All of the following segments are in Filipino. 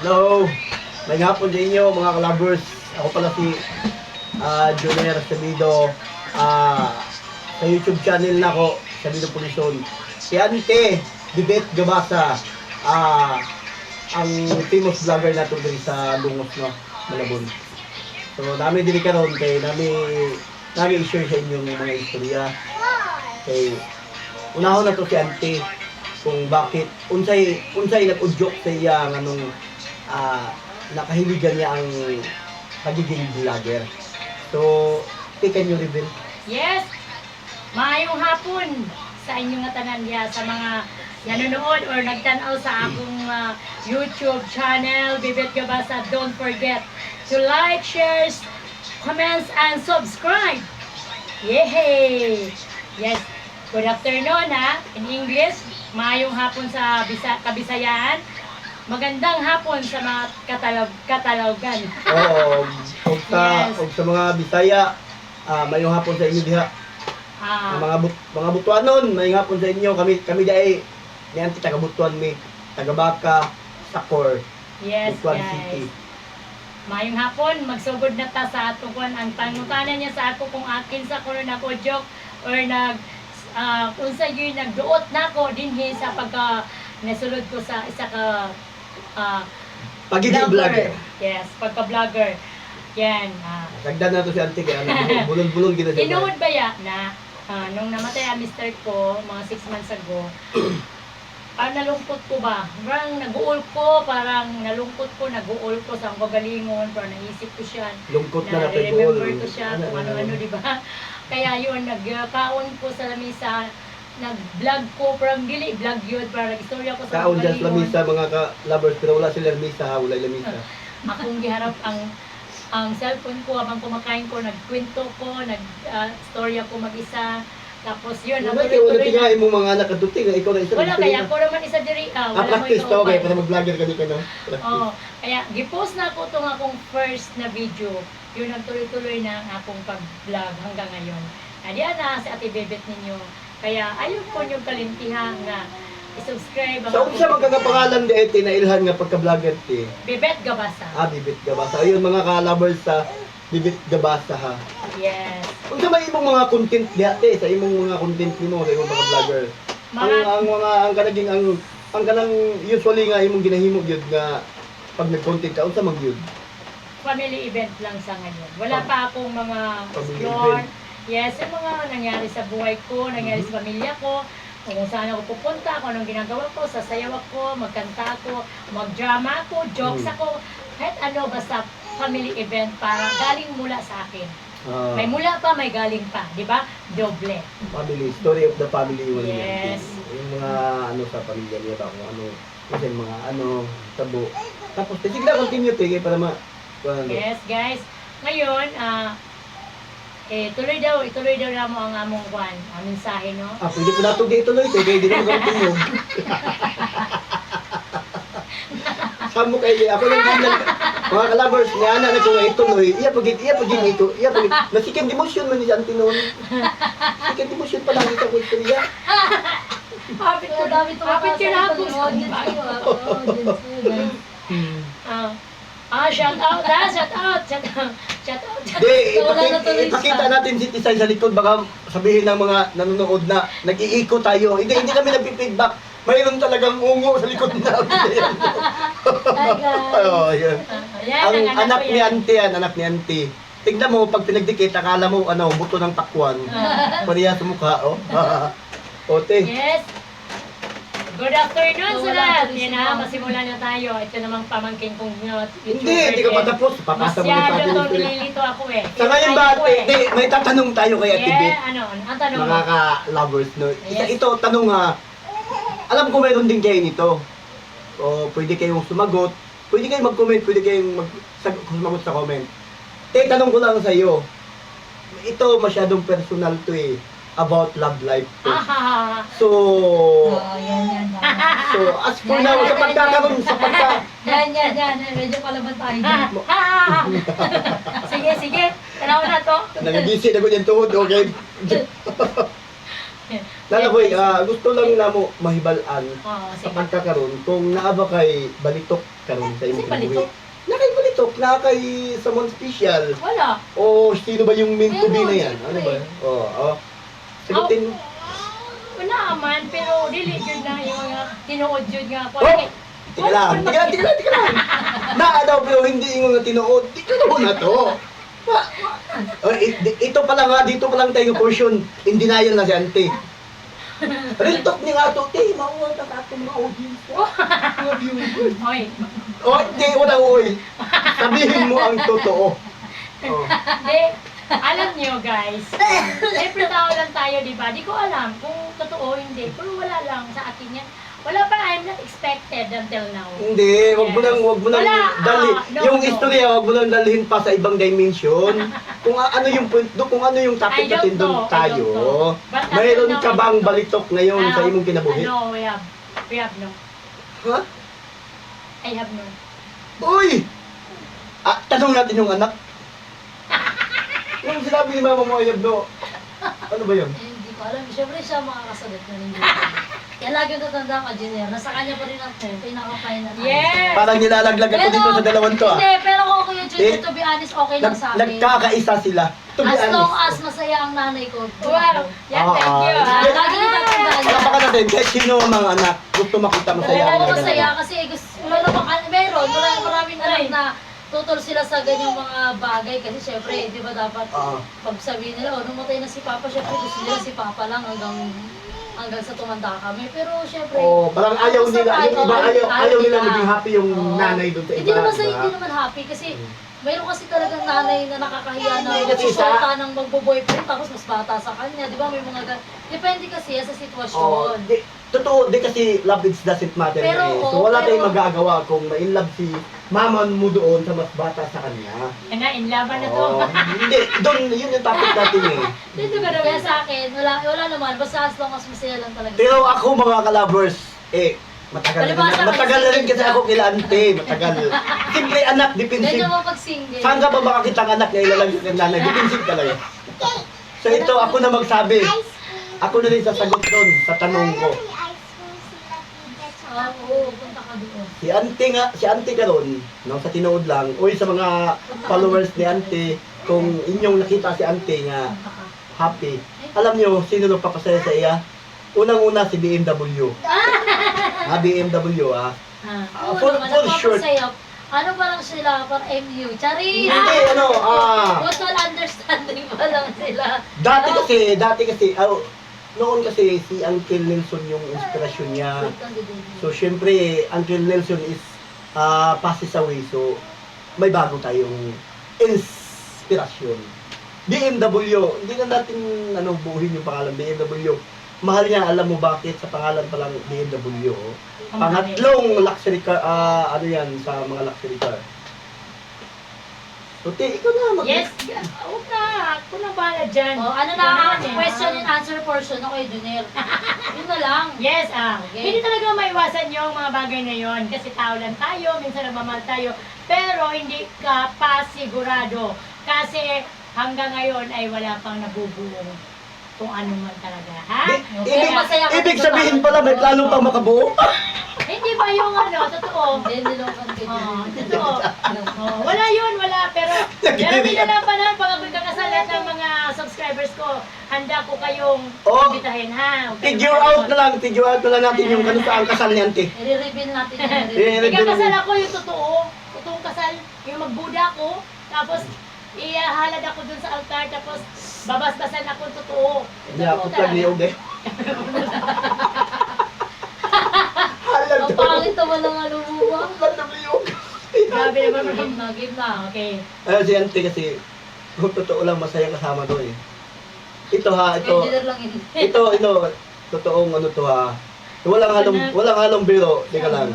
Hello! May hapon sa inyo mga kalabers. Ako pala si ah Junior Sabido. Ah, sa YouTube channel na ko, Sabido Pulison. Si Ante, Dibet Gabasa. Ah, ang famous vlogger na diri sa Lungos, no? Malabon. So, dami dili karon kay nami nami i-share sa inyo ng mga istorya. Kay unahon na to si Ante kung bakit unsay unsay nag-udyok sa iya nganong ah nakahiligan niya ang pagiging vlogger. So, take nyo reveal. Yes! Maayong hapon sa inyong tanan diya sa mga nanonood or nagtanaw sa akong ah, YouTube channel, Bibit Gabasa. Don't forget to like, share, comments, and subscribe. Yay! Yes. Good afternoon ha. In English, maayong hapon sa Bisa Kabisayaan. Magandang hapon sa mga katalog katalogan. Oo, og sa Yes. og sa mga Bisaya, ah mayong hapon sa inyo diha. Ah, Ang mga but, mga butuanon, mayong hapon sa inyo. Kami kami dai ni Ante taga Butuan mi, taga Baka, Sakor, yes, Butuan guys. City. Mayong hapon, magsugod na ta sa ato kuan ang pangutanan niya sa ako kung akin sa kuno na ko joke or nag uh, unsa gyud nagduot nako dinhi sa pagka nasulod ko sa isa ka ah, Pagiging vlogger. Yes, pagka vlogger. Yan. ah. Dagdan na to si Ante kaya ano, bulol-bulol gina siya. Tinuod ba ya na ah, nung namatay ang mister ko mga 6 months ago, parang nalungkot ko ba? Parang nag-uol ko, parang nalungkot ko, nag-uol ko sa ang gagalingon, parang naisip ko siya, Lungkot na na natin remember ko siya kung ano-ano, di ba? Kaya yun, nagkaon ko sa lamisa, nag-vlog ko, parang dili, vlog yun, parang nag-istorya ko sa Kaon dyan sa lamisa mga ka-lovers pero wala sila lamisa ha, wala lamisa. akong giharap ang ang cellphone ko habang kumakain ko, nagkwento ko, nag-storya ko mag-isa. Tapos yun, Wala kay wala natuloy-tuloy na. tingain mo mga anak kaduting, ikaw na isa. Wala kaya, ako naman isa diri. Ah, Ah, wala mo practice to, okay, pa. para mag-vlogger ka no? Practice. Oo. Kaya, gipost na ako itong akong first na video. Yun ang tuloy-tuloy na ang akong pag-vlog hanggang ngayon. Adiyan na sa ati bebet ninyo. Kaya, ayun po yung kalintihan nga i-subscribe ang Sa unsa man nga pangalan di ete na ilhan nga pagka-vlogger ti. Bebet Gabasa. Ah, Bibit Gabasa. Ayun mga ka-lovers sa Bibit Gabasa ha. Yes. Unsa may imong mga content di ate sa imong mga content nimo sa imong mga vlogger? Ang Mga, ang mga ang kanaging ang ang kanang usually nga imong ginahimo gyud nga pag nag-content ka unsa man gyud? family event lang sa ngayon. Wala pa akong mga Family explore. event. Yes, yung mga nangyari sa buhay ko, nangyari sa pamilya ko, kung saan ako pupunta, kung anong ginagawa ko, sasayaw ako, magkanta ako, mag-drama ako, jokes Mm. ako, kahit ano, basta family event para galing mula sa akin. Ah, May mula pa, may galing pa, di ba? Doble. family, story of the family mo Yes. Yung mga ano sa pamilya niya ba kung ano kasi mga ano tabo. Tapos sige na continue tige para ma ano. Yes, guys. Ngayon, ah, eh, tuloy daw, ituloy daw na mo ang among kwan, ang mensahe, no? Ah, pwede ko na ito ituloy ito, kaya di na magkakatunog. Samo kay ako lang din lang. Mga kalabers, ni Ana na ko nga ituloy. Iya pagit, iya pagit ito. Iya pagit. Nasikin demotion man ni Auntie noon. Sikin demotion pa lang ito ko istorya. Kapit ko, dami kapit ka na ako. Ah, ah, shout out, ah, shout out, shout out, shout out. Di, Wala na ipakita, tuloy ipakita siya. natin si Tisay sa likod. Baka sabihin ng mga nanonood na nag-iiko tayo. Hindi, hindi kami nagpi-feedback. Mayroon talagang ungo sa likod namin. Guys. oh, yun. Ang anak ko ni yan. auntie yan, anak ni auntie. Tignan mo, pag pinagdikit, akala mo, ano, buto ng takwan. Ah. Pariya sa mukha, oh. Ote. Yes. Good afternoon So, sa lahat. Yan na, Ma'am. masimulan na tayo. Ito namang pamangkin kong uh, Hindi, hindi ka pa tapos. Papasa mo na sa Masyado to, yung story. nililito ako eh. Sa ngayon ba, ate, eh. hindi, may tatanong tayo kay Ate Beth. Yeah, ano, ang tanong. Mga ka-lovers, no? Isa, Yes. ito, tanong ha. Alam ko mayroon din kayo nito. O, pwede kayong sumagot. Pwede kayong mag-comment, pwede kayong mag sumagot sa comment. Eh, tanong ko lang sa iyo. Ito, masyadong personal to eh. About love life to. Ah, So, Oh, yan, yan, yan. so as for now, sa pagkakaroon, sa pagka... Yan, yan, yan. Medyo palaban tayo dyan. ah, sige, sige. Tanaw na to. Nangigisi na ko yung tuhod, okay? Lalaboy, ah, gusto lang na mo mahibalaan Oo, sa sige. pagkakaroon kung naaba kay balitok karon sa Kasi imong balitok. kinabuhi. Na kay balitok, na kay someone special. Wala. O sino ba yung meant to be na yan? Ano ba? Oo. Oh, Sagutin mo. Wala man, pero dili yun na yung mga tinuod yun nga. Oh! Tika lang, tika lang, tika lang, tika lang. Na daw pero hindi yung mga tinuod. Tika naman na to. Ma- Oh, it- ito pa lang nga, dito pa lang tayo portion. In denial na si Ante. Real talk niya nga to, te, mauwa na ka itong mga audience. Mga viewers. Oy, Oh, hindi, wala oy. Sabihin mo ang totoo. Oh. Hindi. Alam niyo guys, siyempre tao lang tayo, di ba? Di ko alam kung totoo o hindi. Pero wala lang sa akin yan. Wala pa, I'm not expected until now. Hindi, wag mo nang wag mo nang Wala, dali. ah, no, yung no. istorya wag mo nang dalhin pa sa ibang dimension. kung a- ano yung point do, kung ano yung I topic don't natin doon know, I tayo. don't know. But until Mayroon ka I bang balitok ngayon sa Ah, imong kinabuhi? No, we have. We have no. Ha? I have no. Uy! Ah, tanong natin yung anak. Yung sinabi ni Mama mo ay no. Ano ba yun? Eh, hindi ko alam. Siyempre siya makakasagot na rin. Kaya lagi ko tatanda ka, Junior. Nasa kanya pa rin ang pinaka-final. Yes! Parang nilalaglag ako dito sa dalawang to ah. Hindi, pero kung Kuya Junior, Eh, to be honest, okay lang Nag, sa akin. nagkakaisa sila. To be As long honest. as masaya ang nanay ko. Wow! Yan, Ah, thank you. ah. ah. Lagi kita tandaan yan. Palakpakan natin, kahit sino ang mga anak, gusto makita masaya Oo, ang mga masaya kasi gusto, meron, pa, meron, maraming, maraming anak na tutol sila sa ganyang mga bagay kasi syempre, di ba dapat Oo. pag sabihin nila, oh, namatay na si Papa, syempre gusto nila si Papa lang hanggang hanggang sa tumanda kami. Pero syempre, Oh, parang ayaw nila, yung iba ayaw, ayaw nila nila. maging happy yung Oo. nanay doon sa iba. Hindi naman sa hindi naman happy kasi Mm. Mayroon kasi talagang nanay na nakakahiya na sa- ng magbo-boyfriend tapos mas bata sa kanya. Di ba may mga gan- Depende kasi yan sa Oh, sitwasyon. di, totoo, di kasi love it doesn't matter Pero, eh. So oo, wala tayong magagawa kung ma-in love si mama mo doon sa mas bata sa kanya. Yan na, in laban na to. Oo. hindi, doon, yun yung topic natin eh. Dito ka Kaya sa akin, wala, wala naman. Basta as long as masaya lang talaga. Pero ako mga kalabers, eh, matagal na rin, ka matagal na rin kasi ako kila ante, matagal. Siyempre anak, defensive. mapag-single. Saan ka ba makakita ang anak na ilalagay ng nanay? Defensive talaga. So ito, ako na magsabi. Ako na rin sasagot doon sa tanong ko. Ah, Oo, punta ka doon. Si Ante nga, si Ante karon, no, sa tinuod lang, uy sa mga followers ni Ante, kung inyong nakita si Ante nga ka. happy, alam niyo sino nagpapasaya sa iya? Unang-una si BMW. ah, BMW ah. Ah. Ah, full, naman, short. napapasaya. Ano pa lang sila, par MU. Charis! Hindi, ano, ah, Mutual understanding pa lang sila. dati kasi, dati kasi, ah, noon kasi si Uncle Nelson yung inspirasyon niya. So, syempre, Uncle Nelson is uh, passes away. So, may bago tayong inspirasyon. BMW, hindi na natin ano, buuhin yung pangalan BMW. Mahal niya, alam mo bakit sa pangalan pa lang BMW. oh. Ang. Pangatlong luxury car, ah, ano yan, sa mga luxury car. So, te, ikaw na. Mag- Yes, huwag na. Ako na bahala dyan. Oh, ano na, eh. question and answer portion ako kay Junel. Yun na lang. Yes, ah. Okay. Hindi talaga maiwasan yung mga bagay na yon kasi tao lang tayo, minsan nagmamahal tayo, pero hindi ka pa sigurado kasi hanggang ngayon ay wala pang nabubuo kung ano man talaga, ha? Okay, ibig, masaya ka ibig sa sabihin tao. pala may plano pang makabuo. Hindi ba yung ano, totoo? Kay Oo, totoo. Oh, wala yun, wala. Pero na lang pa lang pag ako'y kakasalat ng mga subscribers ko, handa ko kayong Oh. imbitahin, ha? Okay, Figure out na lang, figure out na lang natin yung kano sa ang kasal ni Ante. I-reveal natin yan. Eh. Ikakasal ako yung totoo. Totoong kasal. Yung magbuda ko. Tapos, ihalad ako dun sa altar. Tapos, babasbasan ako totoo. Hindi ako pag niyog eh. Halag Ang pangit naman ng ano mo ba? Halag. Grabe naman. Game na, game na. Okay. Ayun si Ante kasi, kung totoo lang masaya kasama doon eh. Ito ha, ito. Ito, ito. Totoong ano to ha. Walang halong, walang halong biro. Teka lang.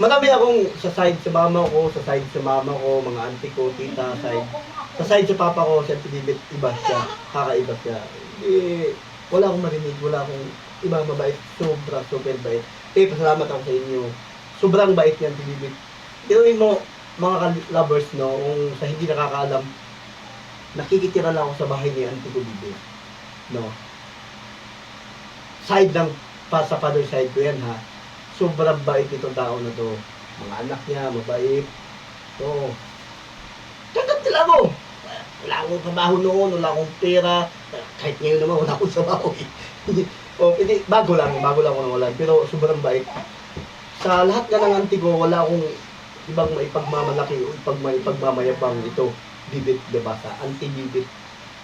Marami akong sa side sa mama ko, sa side sa mama ko, mga auntie ko, tita, side. Sa side sa papa ko, si Auntie Bibit, iba siya. Kakaiba siya. Eh, wala akong marinig, wala akong ibang mabait. Sobra, super bait. Eh, pasalamat ako sa inyo. Sobrang bait niya, Auntie Bibit. Tinuin mo, mga lovers, no, kung sa hindi nakakaalam, nakikitira lang ako sa bahay ni Auntie Bibit. No. side ng, pa sa father side ko yan ha. Sobrang bait itong tao na to. Mga anak niya, mabait. So, tanggap nila ako. Wala akong trabaho noon, wala akong pera. Kahit ngayon naman, wala akong trabaho eh. o, hindi, bago lang, bago lang ako nawalan. Pero sobrang bait. Sa lahat nga ng auntie ko, wala akong ibang maipagmamalaki o ipag, maipagmamayabang ito. Bibit, diba? Sa auntie Bibit.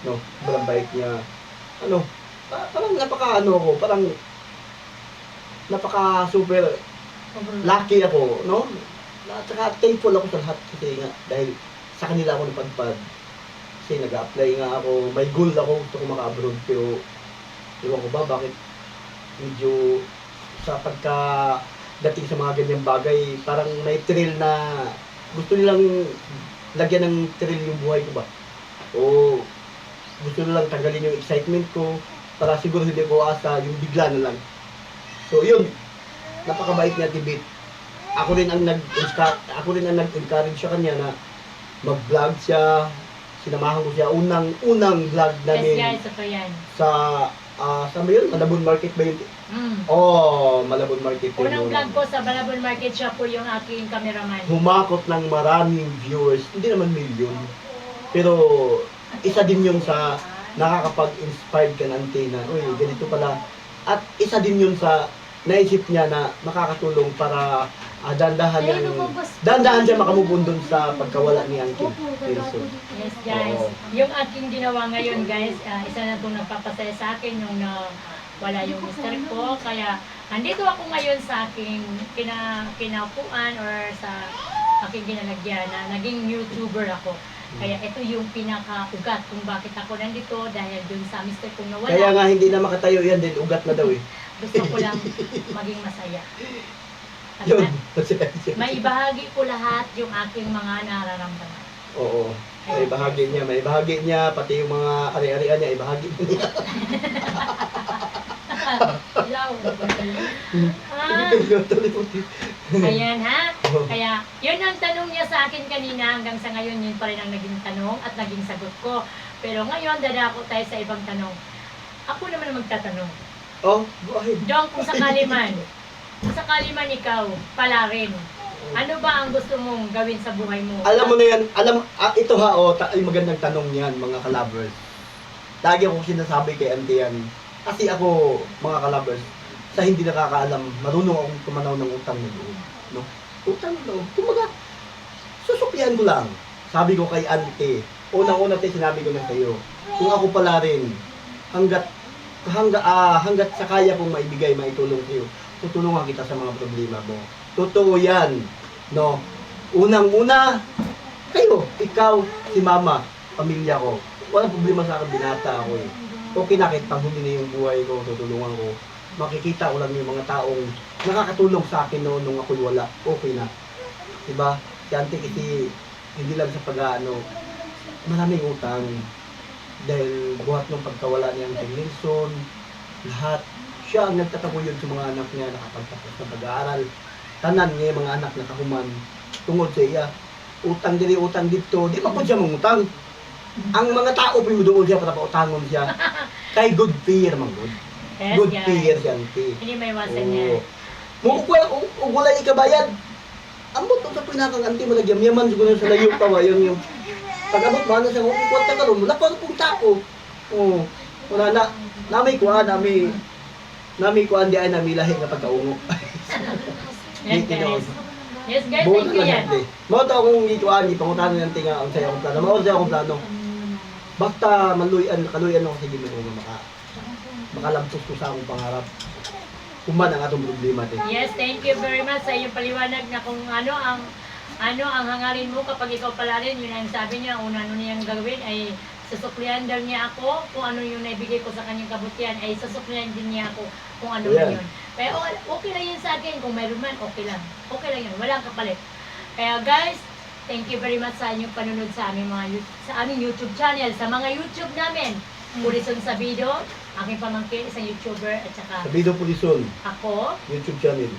No, sobrang bait niya. Ano, pa- parang napaka ano ako, parang napaka super lucky ako, no? At saka thankful ako sa lahat kasi nga dahil sa kanila ako napadpad. Kasi nag-apply nga ako, may goal ako gusto ko maka-abroad pero ewan ko ba bakit medyo sa pagka dating sa mga ganyang bagay, parang may thrill na gusto nilang lagyan ng thrill yung buhay ko ba? O gusto nilang tanggalin yung excitement ko para siguro hindi ko asa yung bigla na lang. So yun, napakabait niya Tibet. Ako rin ang nag ako rin ang nag-encourage sa kanya na mag-vlog siya. Sinamahan ko siya unang unang vlog Yes namin ito yan. sa ah saan ba yun? Malabon Market ba yun? Mm. Oh, Malabon Market yun. Unang vlog ko sa Balabon Market siya po yung aking cameraman. Humakot ng maraming viewers, hindi naman million. Pero isa din yun sa nakakapag-inspired ka ng na, uy, ganito pala. At isa din yun sa naisip niya na makakatulong para ah, dandahan Ayun, niyang lumabas. dandahan siya makamubun dun sa pagkawala ni Angkin. Wilson. Yes guys, Oo. yung aking ginawa ngayon guys, ah, isa na itong nagpapasaya sa akin yung na wala yung mister ko. Kaya andito ako ngayon sa aking kina, kinaupuan or sa aking ginalagyan na naging YouTuber ako. Kaya ito yung pinaka-ugat kung bakit ako nandito dahil dun sa mister kong nawala. Kaya nga hindi na makatayo yan din, ugat na daw eh. Gusto ko lang maging masaya. At Yun. Ma- may ibahagi ko lahat yung aking mga nararamdaman. Oo. May bahagi niya, may bahagi niya, pati yung mga ari-arian niya, ibahagi niya. Ilaw. Ah, ayan ha. Kaya, yun ang tanong niya sa akin kanina hanggang sa ngayon, yun pa rin ang naging tanong at naging sagot ko. Pero ngayon, dadako tayo sa ibang tanong. Ako naman ang magtatanong. oh, go ahead. Dong, kung sakali man, kung sakali man ikaw, pala rin, ano ba ang gusto mong gawin sa buhay mo? Alam mo na yan, alam, ah, ito ha, oh, ta- ay magandang tanong yan, mga kalabers. Lagi ako sinasabi kay auntie yan. Kasi ako, mga kalabers, sa hindi nakakaalam, marunong akong tumanaw ng utang na loob. No? Utang na loob. Kumaga, susuklian ko lang. Sabi ko kay auntie, unang-una tayo sinabi ko na sa'yo, kung ako pala rin, hanggat hangga, ah, hanggat sa kaya kong maibigay, maitulong sa'yo, tutulungan kita sa mga problema mo. Totoo yan. No? Unang-una, kayo, ikaw, si mama, pamilya ko. Walang problema sa akin, binata ako eh. Okay na kahit panghuli na yung buhay ko, tutulungan ko. Makikita ko lang yung mga taong nakakatulong sa akin noon nung ako'y wala. Okay na. Diba? Si auntie kasi hindi lang sa pag-ano, maraming utang. Dahil buhat ng pagkawala niya ng Wilson, lahat. Siya ang nagtataguyod sa mga anak niya nakapagtapos ng pag-aaral. Tanan niya yung mga anak na kahuman tungod sa iya. Utang diri, utang dito, di pa po siya mangutang. Ang mga tao po doon siya para pautangon siya. Kay good fear, man good. Yes, Good guys. fear yan, ti. Hindi may iwasan niya. Mo ko ugulay ikabayad. Ambot to sa pinakang anti malagyan yaman siguro sa layo pa wa yung yung pag-abot mo na siya kung kwenta ka ron, wala pa pong tao. Oo. Wala na nami kuan nami nami kuan di ay nami lahi nga pagkaungo. Yes, guys. Yes, guys, Buo thank na you lang yan. Mo to akong ikuan ipangutano ng tinga ang sayo akong plano. Mao sa akong plano. Basta maluyan kaluyan ako sa nga maka makalabtos ko sa akong pangarap. Kuman ang atong problema te. Yes, thank you very much sa iyong paliwanag na kung ano ang ano ang hangarin mo kapag ikaw pala rin, yun ang sabi niya, una ano niyang gawin ay susuklian daw niya ako kung ano yung naibigay ko sa kanyang kabutihan ay susuklian din niya ako kung ano Ayan. yun. Pero okay lang yun sa akin, kung mayroon man, okay lang. Okay lang yun, walang kapalit. Kaya guys, thank you very much sa inyong panunod sa aming mga sa aming YouTube channel, sa mga YouTube namin. Pulison sa video, aking pamangkin, isang YouTuber, at saka Sa Bido Pulison, ako, YouTube channel.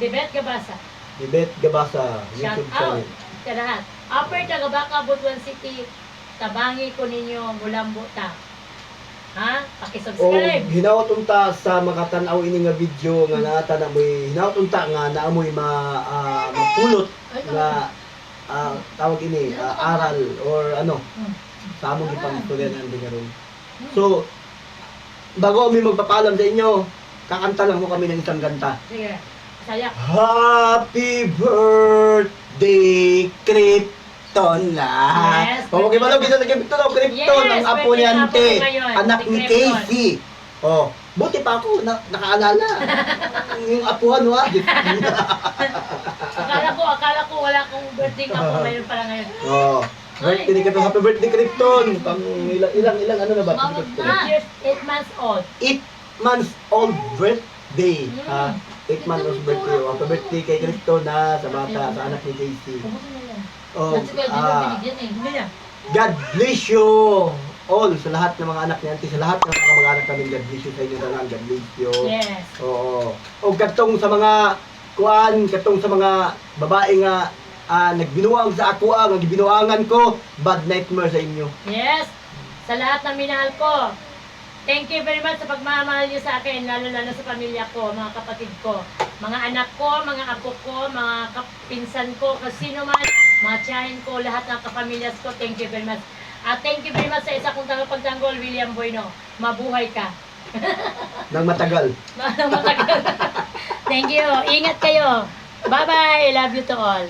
Debet Gabasa. Dibet Gabasa, Shout YouTube out channel. sa lahat. Upper Tagabaka, Butuan City, tabangi ko ninyo, Mulambo ta. Ha? O Paki-subscribe. hinawat unta sa makatanaw ini nga video nga naata na mo'y hinawat unta nga naamoy ma ah, mapulot nga ah, tawag ini ah, aral or ano Hmm. sa among ipang-istorya ng karon. So bago kami magpapaalam sa inyo, kakanta lang mo kami ng isang kanta. Sige. Saya. Happy birthday, Krypton na. Yes, Oh, okay ba daw kita Krypton o Krypton Yes, ang apo ni Ante, anak ni. Casey. Oh, buti pa ako na, nakaalala. yung apuhan wa. Akala ko, akala ko wala akong birthday ako ngayon pala ngayon. oh. Birthday ni Krypton, happy birthday Krypton. Pang ilang ilang ilang ano na ba? Krypton? na. 8 years, 8 months old. 8 months old birthday. Mm. Ha? 8 months old birthday. Oh, happy birthday kay Krypton na sa bata, sa anak ni Casey. Oh, Kasi ah, eh. God bless you all sa lahat ng mga anak ni Auntie, sa lahat ng mga kamag-anak namin, God bless you sa inyo tanan, God bless you. Yes. Oo. O katong sa mga kuan, katong sa mga babae nga ah, nagbinuang sa ako ang nagbinuangan ko, bad nightmare sa inyo. Yes. Sa lahat ng minahal ko. Thank you very much sa pagmamahal niyo sa akin, lalo-lalo sa pamilya ko, mga kapatid ko, mga anak ko, mga apo ko, mga kapinsan ko, kung sino man, mga tiyahin ko, lahat ng kapamilyas ko, thank you very much. At thank you very much sa isa kong tagapagtanggol, William Bueno. Mabuhay ka. Nang matagal. Matagal. thank you. Ingat kayo. Bye-bye. Love you to all.